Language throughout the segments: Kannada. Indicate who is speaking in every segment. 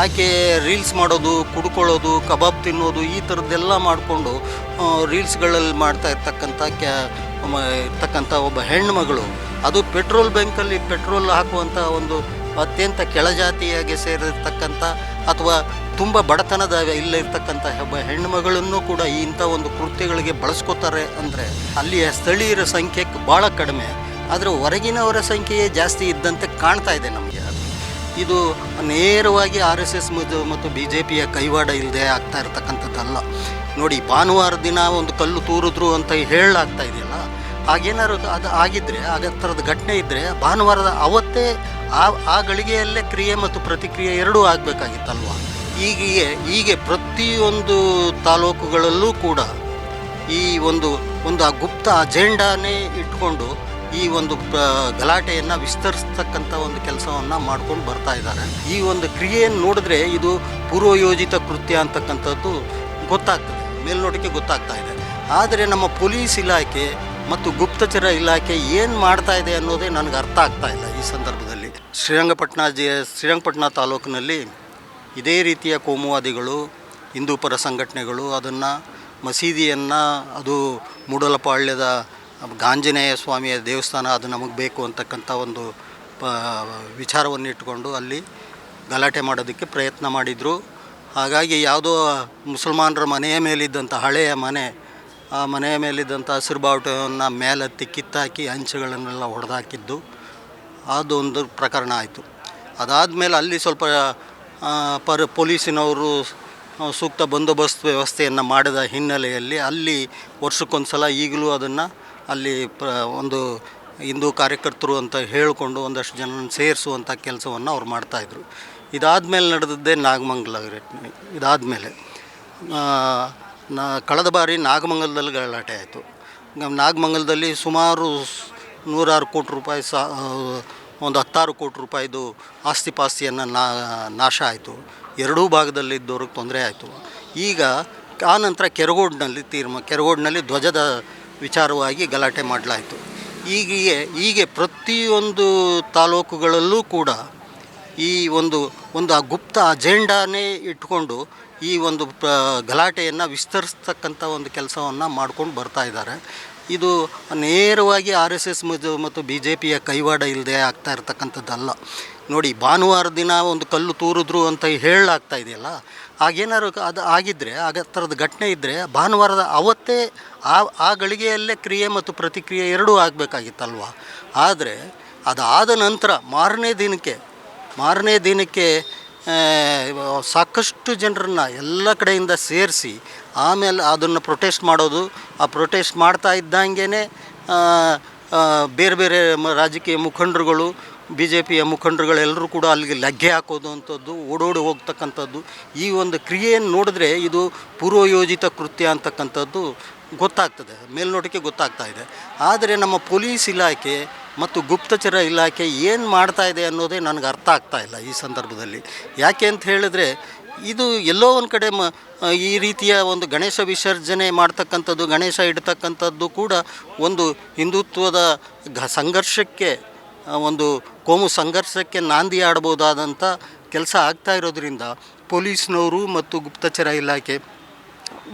Speaker 1: ಆಕೆ ರೀಲ್ಸ್ ಮಾಡೋದು, ಕುಡ್ಕೊಳ್ಳೋದು, ಕಬಾಬ್ ತಿನ್ನೋದು, ಈ ಥರದ್ದೆಲ್ಲ ಮಾಡಿಕೊಂಡು ರೀಲ್ಸ್ಗಳಲ್ಲಿ ಮಾಡ್ತಾ ಇರ್ತಕ್ಕಂಥ ಕ್ಯಾ ಇರ್ತಕ್ಕಂಥ ಒಬ್ಬ ಹೆಣ್ಣುಮಗಳು. ಅದು ಪೆಟ್ರೋಲ್ ಬ್ಯಾಂಕಲ್ಲಿ ಪೆಟ್ರೋಲ್ ಹಾಕುವಂಥ ಒಂದು ಅತ್ಯಂತ ಕೆಳಜಾತಿಯಾಗಿ ಸೇರಿರ್ತಕ್ಕಂಥ ಅಥವಾ ತುಂಬ ಬಡತನದ ಇಲ್ಲ ಇರ್ತಕ್ಕಂಥ ಒಬ್ಬ ಹೆಣ್ಣುಮಗಳನ್ನು ಕೂಡ ಇಂಥ ಒಂದು ಕೃತ್ಯಗಳಿಗೆ ಬಳಸ್ಕೋತಾರೆ ಅಂದರೆ ಅಲ್ಲಿಯ ಸ್ಥಳೀಯರ ಸಂಖ್ಯೆ ಭಾಳ ಕಡಿಮೆ. ಆದರೆ ಹೊರಗಿನವರ ಸಂಖ್ಯೆಯೇ ಜಾಸ್ತಿ ಇದ್ದಂತೆ ಕಾಣ್ತಾ ಇದೆ ನಮಗೆ. ಇದು ನೇರವಾಗಿ ಆರ್ ಎಸ್ ಎಸ್ ಮತ್ತು ಬಿ ಜೆ ಪಿಯ ಕೈವಾಡ ಇಲ್ಲದೆ ಆಗ್ತಾ ಇರತಕ್ಕಂಥದ್ದಲ್ಲ. ನೋಡಿ, ಭಾನುವಾರ ದಿನ ಒಂದು ಕಲ್ಲು ತೂರಿದ್ರು ಅಂತ ಹೇಳಲಾಗ್ತಾ ಇದೆಯಲ್ಲ, ಹಾಗೇನಾದ್ರು ಅದು ಆಗಿದ್ದರೆ ಆಗ ಥರದ ಘಟನೆ ಇದ್ದರೆ ಭಾನುವಾರದ ಅವತ್ತೇ ಆ ಆ ಗಳಿಗೆಯಲ್ಲೇ ಕ್ರಿಯೆ ಮತ್ತು ಪ್ರತಿಕ್ರಿಯೆ ಎರಡೂ ಆಗಬೇಕಾಗಿತ್ತಲ್ವ? ಹೀಗೆ ಹೀಗೆ ಪ್ರತಿಯೊಂದು ತಾಲೂಕುಗಳಲ್ಲೂ ಕೂಡ ಈ ಒಂದು ಒಂದು ಆ ಗುಪ್ತ ಅಜೆಂಡಾನೇ ಇಟ್ಕೊಂಡು ಈ ಒಂದು ಗಲಾಟೆಯನ್ನು ವಿಸ್ತರಿಸ್ತಕ್ಕಂಥ ಒಂದು ಕೆಲಸವನ್ನು ಮಾಡ್ಕೊಂಡು ಬರ್ತಾ ಇದ್ದಾರೆ. ಈ ಒಂದು ಕ್ರಿಯೆಯನ್ನು ನೋಡಿದ್ರೆ ಇದು ಪೂರ್ವಯೋಜಿತ ಕೃತ್ಯ ಅಂತಕ್ಕಂಥದ್ದು ಗೊತ್ತಾಗ್ತದೆ. ಮೇಲ್ನೋಟಕ್ಕೆ ಗೊತ್ತಾಗ್ತಾ ಇದೆ. ಆದರೆ ನಮ್ಮ ಪೊಲೀಸ್ ಇಲಾಖೆ ಮತ್ತು ಗುಪ್ತಚರ ಇಲಾಖೆ ಏನು ಮಾಡ್ತಾ ಇದೆ ಅನ್ನೋದೇ ನನಗೆ ಅರ್ಥ ಆಗ್ತಾ ಇಲ್ಲ ಈ ಸಂದರ್ಭದಲ್ಲಿ. ಶ್ರೀರಂಗಪಟ್ಟಣ ಜಿ ಶ್ರೀರಂಗಪಟ್ಟಣ ತಾಲೂಕಿನಲ್ಲಿ ಇದೇ ರೀತಿಯ ಕೋಮುವಾದಿಗಳು, ಹಿಂದೂ ಪರ ಸಂಘಟನೆಗಳು ಅದನ್ನು ಮಸೀದಿಯನ್ನು ಅದು ಮೂಡಲಪಾಳ್ಯದ ಗಾಂಜನೇಯ ಸ್ವಾಮಿಯ ದೇವಸ್ಥಾನ ಅದು ನಮಗೆ ಬೇಕು ಅಂತಕ್ಕಂಥ ಒಂದು ಪ ವಿಚಾರವನ್ನು ಇಟ್ಟುಕೊಂಡು ಅಲ್ಲಿ ಗಲಾಟೆ ಮಾಡೋದಕ್ಕೆ ಪ್ರಯತ್ನ ಮಾಡಿದರು. ಹಾಗಾಗಿ ಯಾವುದೋ ಮುಸಲ್ಮಾನರ ಮನೆಯ ಮೇಲಿದ್ದಂಥ ಹಳೆಯ ಮನೆ, ಆ ಮನೆಯ ಮೇಲಿದ್ದಂಥ ಹಸಿರು ಬಾವುಟವನ್ನು ಮೇಲೆತ್ತಿ ಕಿತ್ತಾಕಿ ಅಂಚುಗಳನ್ನೆಲ್ಲ ಹೊಡೆದಾಕಿದ್ದು, ಅದೊಂದು ಪ್ರಕರಣ ಆಯಿತು. ಅದಾದಮೇಲೆ ಅಲ್ಲಿ ಸ್ವಲ್ಪ ಪರ್ ಪರ, ಪೊಲೀಸಿನವರು ಸೂಕ್ತ ಬಂದೋಬಸ್ತ್ ವ್ಯವಸ್ಥೆಯನ್ನು ಮಾಡಿದ ಹಿನ್ನೆಲೆಯಲ್ಲಿ ಅಲ್ಲಿ ವರ್ಷಕ್ಕೊಂದು ಸಲ ಈಗಲೂ ಅದನ್ನು ಅಲ್ಲಿ ಪ್ರ, ಒಂದು ಹಿಂದೂ ಕಾರ್ಯಕರ್ತರು ಅಂತ ಹೇಳಿಕೊಂಡು ಒಂದಷ್ಟು ಜನ ಸೇರಿಸುವಂಥ ಕೆಲಸವನ್ನು ಅವ್ರು ಮಾಡ್ತಾಯಿದ್ರು ಇದಾದಮೇಲೆ ನಡೆದದ್ದೇ ನಾಗಮಂಗಲ ಘಟನೆ. ಇದಾದಮೇಲೆ ನಾ, ಕಳೆದ ಬಾರಿ ನಾಗಮಂಗಲದಲ್ಲಿ ಗಲಾಟೆ ಆಯಿತು. ನಾಗಮಂಗಲದಲ್ಲಿ ಸುಮಾರು ನೂರಾರು ಕೋಟಿ ರೂಪಾಯಿ ಸಾ ಒಂದು ಹತ್ತಾರು ಕೋಟಿ ರೂಪಾಯಿದು ಆಸ್ತಿ ಪಾಸ್ತಿಯನ್ನು ನಾ, ನಾಶ ಆಯಿತು. ಎರಡೂ ಭಾಗದಲ್ಲಿದ್ದವ್ರಿಗೆ ತೊಂದರೆ ಆಯಿತು. ಈಗ ಆ ನಂತರ ಕೆರಗೋಡಿನಲ್ಲಿ ತೀರ್ಮ, ಕೆರಗೋಡಿನಲ್ಲಿ ಧ್ವಜದ ವಿಚಾರವಾಗಿ ಗಲಾಟೆ ಮಾಡಲಾಯಿತು. ಹೀಗೆ ಹೀಗೆ ಪ್ರತಿಯೊಂದು ತಾಲೂಕುಗಳಲ್ಲೂ ಕೂಡ ಈ ಒಂದು ಒಂದು ಆ ಗುಪ್ತ ಅಜೆಂಡಾನೇ ಇಟ್ಕೊಂಡು ಈ ಒಂದು ಪ್ರ ಗಲಾಟೆಯನ್ನು ವಿಸ್ತರಿಸ್ತಕ್ಕಂಥ ಒಂದು ಕೆಲಸವನ್ನು ಮಾಡ್ಕೊಂಡು ಬರ್ತಾ ಇದ್ದಾರೆ. ಇದು ನೇರವಾಗಿ ಆರ್ ಎಸ್ ಎಸ್ ಮತ್ತು ಬಿ ಜೆ ಪಿಯ ಕೈವಾಡ ಇಲ್ಲದೆ ಆಗ್ತಾ ಇರ್ತಕ್ಕಂಥದ್ದಲ್ಲ. ನೋಡಿ, ಭಾನುವಾರ ದಿನ ಒಂದು ಕಲ್ಲು ತೂರಿದ್ರು ಅಂತ ಹೇಳಲಾಗ್ತಾ ಇದೆಯಲ್ಲ ಆಗೇನಾರು ಅದು ಆಗಿದ್ದರೆ ಆಗ ಥರದ ಘಟನೆ ಇದ್ದರೆ ಭಾನುವಾರದ ಅವತ್ತೇ ಆ ಆ ಗಳಿಗೆಯಲ್ಲೇ ಕ್ರಿಯೆ ಮತ್ತು ಪ್ರತಿಕ್ರಿಯೆ ಎರಡೂ ಆಗಬೇಕಾಗಿತ್ತಲ್ವ? ಆದರೆ ಅದಾದ ನಂತರ ಮಾರನೇ ದಿನಕ್ಕೆ ಮಾರನೇ ದಿನಕ್ಕೆ ಸಾಕಷ್ಟು ಜನರನ್ನು ಎಲ್ಲ ಕಡೆಯಿಂದ ಸೇರಿಸಿ ಆಮೇಲೆ ಅದನ್ನು ಪ್ರೊಟೆಸ್ಟ್ ಮಾಡೋದು, ಆ ಪ್ರೊಟೆಸ್ಟ್ ಮಾಡ್ತಾ ಇದ್ದಂಗೆ ಬೇರೆ ಬೇರೆ ರಾಜಕೀಯ ಮುಖಂಡರುಗಳು ಬಿ ಜೆ ಪಿಯ ಮುಖಂಡರುಗಳೆಲ್ಲರೂ ಕೂಡ ಅಲ್ಲಿಗೆ ಲಗ್ಗೆ ಹಾಕೋದು ಅಂಥದ್ದು, ಓಡೋಡಿ ಹೋಗ್ತಕ್ಕಂಥದ್ದು. ಈ ಒಂದು ಕ್ರಿಯೆಯನ್ನು ನೋಡಿದ್ರೆ ಇದು ಪೂರ್ವಯೋಜಿತ ಕೃತ್ಯ ಅಂತಕ್ಕಂಥದ್ದು ಗೊತ್ತಾಗ್ತದೆ, ಮೇಲ್ನೋಟಕ್ಕೆ ಗೊತ್ತಾಗ್ತಾ ಇದೆ. ಆದರೆ ನಮ್ಮ ಪೊಲೀಸ್ ಇಲಾಖೆ ಮತ್ತು ಗುಪ್ತಚರ ಇಲಾಖೆ ಏನು ಮಾಡ್ತಾ ಇದೆ ಅನ್ನೋದೇ ನನಗೆ ಅರ್ಥ ಆಗ್ತಾ ಇಲ್ಲ ಈ ಸಂದರ್ಭದಲ್ಲಿ. ಯಾಕೆ ಅಂತ ಹೇಳಿದ್ರೆ ಇದು ಎಲ್ಲೋ ಒಂದು ಕಡೆ ಮ ಈ ರೀತಿಯ ಒಂದು ಗಣೇಶ ವಿಸರ್ಜನೆ ಮಾಡ್ತಕ್ಕಂಥದ್ದು, ಗಣೇಶ ಇಡ್ತಕ್ಕಂಥದ್ದು ಕೂಡ ಒಂದು ಹಿಂದುತ್ವದ ಘ, ಸಂಘರ್ಷಕ್ಕೆ ಒಂದು ಕೋಮು ಸಂಘರ್ಷಕ್ಕೆ ನಾಂದಿ ಆಡ್ಬೋದಾದಂಥ ಕೆಲಸ ಆಗ್ತಾ ಇರೋದ್ರಿಂದ ಪೊಲೀಸ್ನವರು ಮತ್ತು ಗುಪ್ತಚರ ಇಲಾಖೆ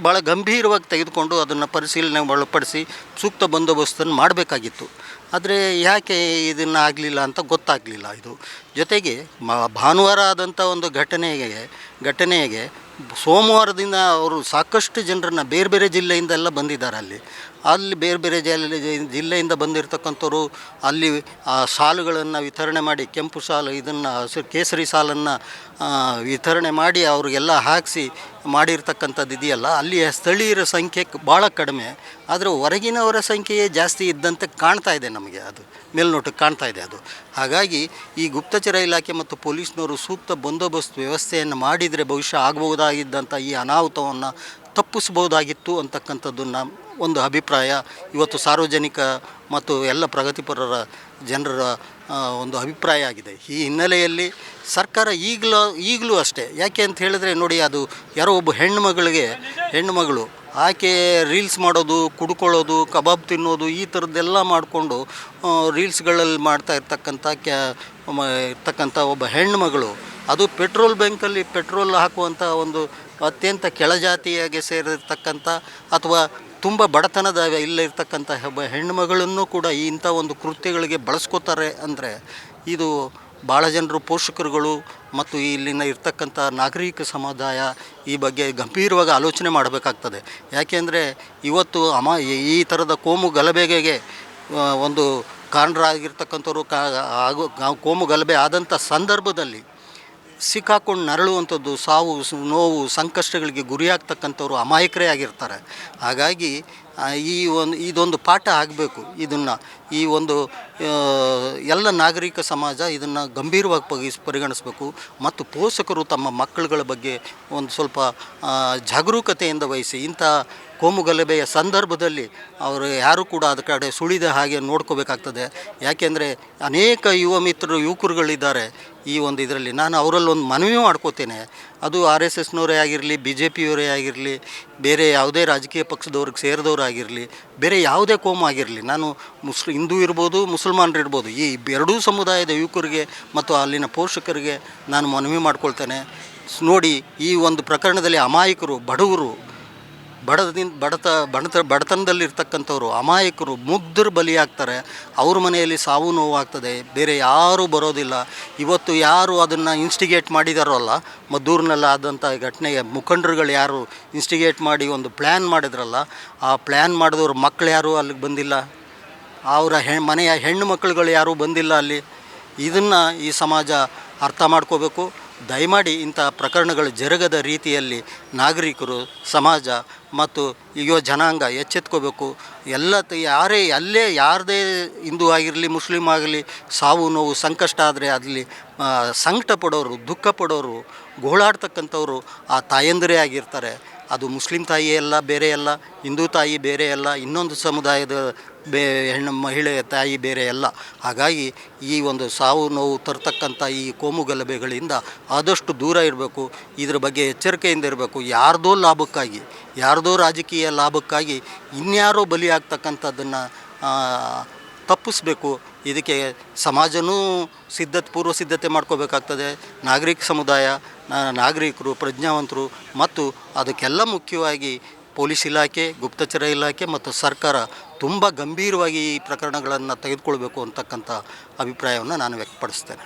Speaker 1: ಭಾಳ ಗಂಭೀರವಾಗಿ ತೆಗೆದುಕೊಂಡು ಅದನ್ನು ಪರಿಶೀಲನೆ ಒಳಪಡಿಸಿ ಸೂಕ್ತ ಬಂದೋಬಸ್ತನ್ನು ಮಾಡಬೇಕಾಗಿತ್ತು. ಆದರೆ ಯಾಕೆ ಇದನ್ನು ಆಗಲಿಲ್ಲ ಅಂತ ಗೊತ್ತಾಗಲಿಲ್ಲ ಇದು. ಜೊತೆಗೆ ಮ, ಭಾನುವಾರ ಆದಂಥ ಒಂದು ಘಟನೆಗೆ ಘಟನೆಗೆ ಸೋಮವಾರದಿಂದ ಅವರು ಸಾಕಷ್ಟು ಜನರನ್ನು ಬೇರೆ ಬೇರೆ ಜಿಲ್ಲೆಯಿಂದೆಲ್ಲ ಬಂದಿದ್ದಾರೆ ಅಲ್ಲಿ. ಅಲ್ಲಿ ಬೇರೆ ಬೇರೆ ಜಿಲ್ಲೆ ಜಿಲ್ಲೆಯಿಂದ ಬಂದಿರತಕ್ಕಂಥವ್ರು ಅಲ್ಲಿ, ಆ ಸಾಲುಗಳನ್ನು ವಿತರಣೆ ಮಾಡಿ, ಕೆಂಪು ಸಾಲು ಇದನ್ನು, ಹಸಿರು ಕೇಸರಿ ಸಾಲನ್ನು ವಿತರಣೆ ಮಾಡಿ ಅವ್ರಿಗೆಲ್ಲ ಹಾಕಿಸಿ ಮಾಡಿರ್ತಕ್ಕಂಥದ್ದು ಇದೆಯಲ್ಲ ಅಲ್ಲಿ ಸ್ಥಳೀಯರ ಸಂಖ್ಯೆ ಭಾಳ ಕಡಿಮೆ. ಆದರೆ ಹೊರಗಿನವರ ಸಂಖ್ಯೆಯೇ ಜಾಸ್ತಿ ಇದ್ದಂತೆ ಕಾಣ್ತಾ ಇದೆ ನಮಗೆ ಅದು, ಮೇಲ್ನೋಟಕ್ಕೆ ಕಾಣ್ತಾ ಇದೆ ಅದು. ಹಾಗಾಗಿ ಈ ಗುಪ್ತಚರ ಇಲಾಖೆ ಮತ್ತು ಪೊಲೀಸ್ನವರು ಸೂಕ್ತ ಬಂದೋಬಸ್ತ್ ವ್ಯವಸ್ಥೆಯನ್ನು ಮಾಡಿದರೆ ಬಹುಶಃ ಆಗಬಹುದಾಗಿದ್ದಂಥ ಈ ಅನಾಹುತವನ್ನು ತಪ್ಪಿಸ್ಬೋದಾಗಿತ್ತು ಅಂತಕ್ಕಂಥದ್ದನ್ನು ಒಂದು ಅಭಿಪ್ರಾಯ. ಇವತ್ತು ಸಾರ್ವಜನಿಕ ಮತ್ತು ಎಲ್ಲ ಪ್ರಗತಿಪರರ ಜನರ ಒಂದು ಅಭಿಪ್ರಾಯ ಆಗಿದೆ. ಈ ಹಿನ್ನೆಲೆಯಲ್ಲಿ ಸರ್ಕಾರ ಈಗಲೂ ಈಗಲೂ ಅಷ್ಟೇ. ಯಾಕೆ ಅಂತ ಹೇಳಿದ್ರೆ ನೋಡಿ, ಅದು ಯಾರೋ ಒಬ್ಬ ಹೆಣ್ಣು ಮಗಳಿಗೆ ಆಕೆ ರೀಲ್ಸ್ ಮಾಡೋದು, ಕುಡ್ಕೊಳ್ಳೋದು, ಕಬಾಬ್ ತಿನ್ನೋದು, ಈ ಥರದ್ದೆಲ್ಲ ಮಾಡಿಕೊಂಡು ರೀಲ್ಸ್ಗಳಲ್ಲಿ ಮಾಡ್ತಾ ಇರ್ತಕ್ಕಂಥ ಕ್ಯಾ ಇರ್ತಕ್ಕಂಥ ಒಬ್ಬ ಹೆಣ್ಣು ಮಗಳು, ಅದು ಪೆಟ್ರೋಲ್ ಬ್ಯಾಂಕಲ್ಲಿ ಪೆಟ್ರೋಲ್ ಹಾಕುವಂಥ ಒಂದು ಅತ್ಯಂತ ಕೆಳಜಾತಿಯಾಗಿ ಸೇರಿರ್ತಕ್ಕಂಥ ಅಥವಾ ತುಂಬ ಬಡತನದ ಇಲ್ಲಿರ್ತಕ್ಕಂಥ ಹೆಣ್ಣುಮಗಳನ್ನು ಕೂಡ ಇಂಥ ಒಂದು ಕೃತ್ಯಗಳಿಗೆ ಬಳಸ್ಕೋತಾರೆ ಅಂದರೆ ಇದು ಭಾಳ ಜನರು ಪೋಷಕರುಗಳು ಮತ್ತು ಇಲ್ಲಿನ ಇರ್ತಕ್ಕಂಥ ನಾಗರಿಕ ಸಮುದಾಯ ಈ ಬಗ್ಗೆ ಗಂಭೀರವಾಗಿ ಆಲೋಚನೆ ಮಾಡಬೇಕಾಗ್ತದೆ. ಯಾಕೆಂದರೆ ಇವತ್ತು ಅಮ ಈ ಥರದ ಕೋಮು ಗಲಭೆಗೆ ಒಂದು ಕಾರಣರಾಗಿರ್ತಕ್ಕಂಥವ್ರು ಕಾ ಆಗು ಕೋಮು ಗಲಭೆ ಆದಂಥ ಸಂದರ್ಭದಲ್ಲಿ ಸಿಕ್ಕಾಕೊಂಡು ನರಳುವಂಥದ್ದು ಸಾವು, ನೋವು, ಸಂಕಷ್ಟಗಳಿಗೆ ಗುರಿಯಾಗ್ತಕ್ಕಂಥವ್ರು ಅಮಾಯಕರೇ ಆಗಿರ್ತಾರೆ. ಹಾಗಾಗಿ ಈ ಒಂದು, ಇದೊಂದು ಪಾಠ ಆಗಬೇಕು ಇದನ್ನು. ಈ ಒಂದು ಎಲ್ಲ ನಾಗರಿಕ ಸಮಾಜ ಇದನ್ನು ಗಂಭೀರವಾಗಿ ಪಗಿಸ್ ಪರಿಗಣಿಸಬೇಕು. ಮತ್ತು ಪೋಷಕರು ತಮ್ಮ ಮಕ್ಕಳುಗಳ ಬಗ್ಗೆ ಒಂದು ಸ್ವಲ್ಪ ಜಾಗರೂಕತೆಯಿಂದ ವಹಿಸಿ ಇಂಥ ಕೋಮುಗಲಭೆಯ ಸಂದರ್ಭದಲ್ಲಿ ಅವರು ಯಾರು ಕೂಡ ಅದ ಕಡೆ ಸುಳಿದ ಹಾಗೆ ನೋಡ್ಕೋಬೇಕಾಗ್ತದೆ. ಯಾಕೆಂದರೆ ಅನೇಕ ಯುವ ಮಿತ್ರರು, ಯುವಕರುಗಳಿದ್ದಾರೆ ಈ ಒಂದು ಇದರಲ್ಲಿ. ನಾನು ಅವರಲ್ಲಿ ಒಂದು ಮನವಿ ಮಾಡ್ಕೋತೇನೆ. ಅದು ಆರ್ ಎಸ್ ಎಸ್ನವರೇ ಆಗಿರಲಿ, ಬಿ ಜೆ ಪಿಯವರೇ ಆಗಿರಲಿ, ಬೇರೆ ಯಾವುದೇ ರಾಜಕೀಯ ಪಕ್ಷದವ್ರಿಗೆ ಸೇರಿದವರಾಗಿರಲಿ ಬೇರೆ ಯಾವುದೇ ಕೋಮು ಆಗಿರಲಿ. ನಾನು ಮುಸ್ಲಿ, ಹಿಂದೂ ಇರ್ಬೋದು, ಮುಸಲ್ಮಾನರು ಇರ್ಬೋದು, ಈ ಎರಡೂ ಸಮುದಾಯದ ಯುವಕರಿಗೆ ಮತ್ತು ಅಲ್ಲಿನ ಪೋಷಕರಿಗೆ ನಾನು ಮನವಿ ಮಾಡ್ಕೊಳ್ತೇನೆ. ನೋಡಿ, ಈ ಒಂದು ಪ್ರಕರಣದಲ್ಲಿ ಅಮಾಯಕರು, ಬಡವರು ಬಡದಿಂದ ಬಡತ ಬಡತ ಬಡತನದಲ್ಲಿರ್ತಕ್ಕಂಥವ್ರು ಅಮಾಯಕರು ಮುಗ್ಧರು ಬಲಿಯಾಗ್ತಾರೆ. ಅವ್ರ ಮನೆಯಲ್ಲಿ ಸಾವು ನೋವು ಆಗ್ತದೆ ಬೇರೆ ಯಾರೂ ಬರೋದಿಲ್ಲ. ಇವತ್ತು ಯಾರು ಅದನ್ನು ಇನ್ಸ್ಟಿಗೇಟ್ ಮಾಡಿದಾರಲ್ಲ ಮದ್ದೂರಿನಲ್ಲಿ ಆದಂಥ ಘಟನೆಗೆ ಮುಖಂಡರುಗಳು ಯಾರು ಇನ್ಸ್ಟಿಗೇಟ್ ಮಾಡಿ ಒಂದು ಪ್ಲ್ಯಾನ್ ಮಾಡಿದ್ರಲ್ಲ, ಆ ಪ್ಲ್ಯಾನ್ ಮಾಡಿದವ್ರ ಮಕ್ಕಳು ಯಾರೂ ಅಲ್ಲಿಗೆ ಬಂದಿಲ್ಲ. ಅವರ ಹೆ, ಮನೆಯ ಹೆಣ್ಣು ಮಕ್ಕಳುಗಳು ಯಾರೂ ಬಂದಿಲ್ಲ ಅಲ್ಲಿ. ಇದನ್ನು ಈ ಸಮಾಜ ಅರ್ಥ ಮಾಡ್ಕೋಬೇಕು. ದಯಮಾಡಿ ಇಂಥ ಪ್ರಕರಣಗಳು ಜರುಗದ ರೀತಿಯಲ್ಲಿ ನಾಗರಿಕರು, ಸಮಾಜ ಮತ್ತು ಯುವ ಜನಾಂಗ ಎಚ್ಚೆತ್ಕೋಬೇಕು. ಎಲ್ಲ ತ- ಯಾರೇ, ಅಲ್ಲೇ ಯಾರದೇ ಹಿಂದೂ ಆಗಿರಲಿ, ಮುಸ್ಲಿಂ ಆಗಲಿ ಸಾವು ನೋವು, ಸಂಕಷ್ಟ ಆದರೆ ಅಲ್ಲಿ ಸಂಕಟ ಪಡೋರು, ದುಃಖ ಪಡೋರು, ಗೋಳಾಡ್ತಕ್ಕಂಥವ್ರು ಆ ತಾಯಂದಿರೇ ಆಗಿರ್ತಾರೆ. ಅದು ಮುಸ್ಲಿಂ ತಾಯಿ ಅಲ್ಲ, ಬೇರೆ ಅಲ್ಲ, ಹಿಂದೂ ತಾಯಿ ಬೇರೆ ಅಲ್ಲ, ಇನ್ನೊಂದು ಸಮುದಾಯದ ಬೇ, ಹೆಣ್ಣು ಮಹಿಳೆ ತಾಯಿ ಬೇರೆ ಅಲ್ಲ. ಹಾಗಾಗಿ ಈ ಒಂದು ಸಾವು ನೋವು ತರ್ತಕ್ಕಂಥ ಈ ಕೋಮು ಗಲಭೆಗಳಿಂದ ಆದಷ್ಟು ದೂರ ಇರಬೇಕು, ಇದ್ರ ಬಗ್ಗೆ ಎಚ್ಚರಿಕೆಯಿಂದ ಇರಬೇಕು. ಯಾರ್ದೋ ಲಾಭಕ್ಕಾಗಿ, ಯಾರ್ದೋ ರಾಜಕೀಯ ಲಾಭಕ್ಕಾಗಿ ಇನ್ಯಾರೋ ಬಲಿಯಾಗ್ತಕ್ಕಂಥದ್ದನ್ನು ತಪ್ಪಿಸ್ಬೇಕು. ಇದಕ್ಕೆ ಸಮಾಜನೂ ಸಿದ್ಧತೆ, ಪೂರ್ವ ಸಿದ್ಧತೆ ಮಾಡ್ಕೋಬೇಕಾಗ್ತದೆ. ನಾಗರಿಕ ಸಮುದಾಯ ನಾಗರಿಕರು, ಪ್ರಜ್ಞಾವಂತರು ಮತ್ತು ಅದಕ್ಕೆಲ್ಲ ಮುಖ್ಯವಾಗಿ ಪೊಲೀಸ್ ಇಲಾಖೆ, ಗುಪ್ತಚರ ಇಲಾಖೆ ಮತ್ತು ಸರ್ಕಾರ ತುಂಬ ಗಂಭೀರವಾಗಿ ಈ ಪ್ರಕರಣಗಳನ್ನು ತೆಗೆದುಕೊಳ್ಬೇಕು ಅಂತಕ್ಕಂಥ ಅಭಿಪ್ರಾಯವನ್ನು ನಾನು ವ್ಯಕ್ತಪಡಿಸ್ತೇನೆ.